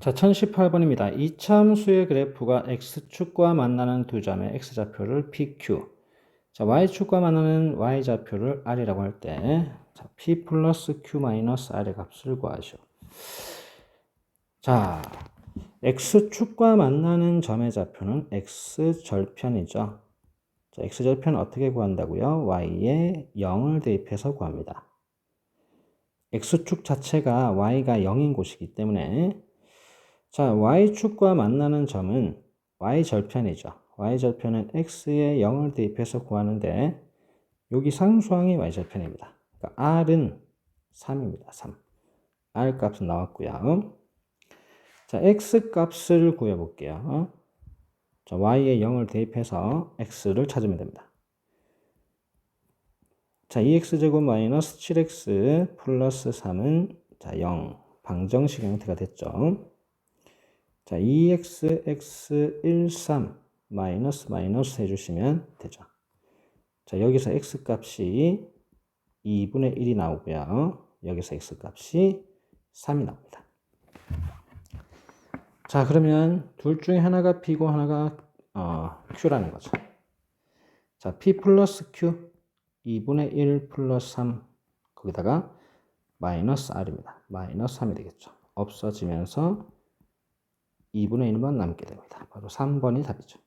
자, 1018번입니다. 이참수의 그래프가 x축과 만나는 두 점의 x좌표를 pq, 자, y축과 만나는 y좌표를 r이라고 할 때, 자, p 플러스 q 마이너스 r의 값을 구하시오. 자, x축과 만나는 점의 좌표는 x절편이죠. 자, x절편 어떻게 구한다고요? y에 0을 대입해서 구합니다. x축 자체가 y가 0인 곳이기 때문에 자, y축과 만나는 점은 y절편이죠. y절편은 x에 0을 대입해서 구하는데 여기 상수항이 y절편입니다. 그러니까 r은 3입니다. 3. r 값은 나왔고요. 자, x 값을 구해볼게요. 자, y에 0을 대입해서 x를 찾으면 됩니다. 자, 2x제곱 마이너스 7x 플러스 3은 자, 0. 방정식 형태가 됐죠. 자, 2x, x, 1, 3 마이너스 마이너스 해주시면 되죠. 자, 여기서 x 값이 2분의 1이 나오고요. 여기서 x 값이 3이 나옵니다. 자, 그러면 둘 중에 하나가 p고 하나가 어, q라는 거죠. 자, p 플러스 q 2분의 1 플러스 3 거기다가 마이너스 r입니다. 마이너스 3이 되겠죠. 없어지면서 2분의 1만 남게 됩니다. 바로 3번이 답이죠.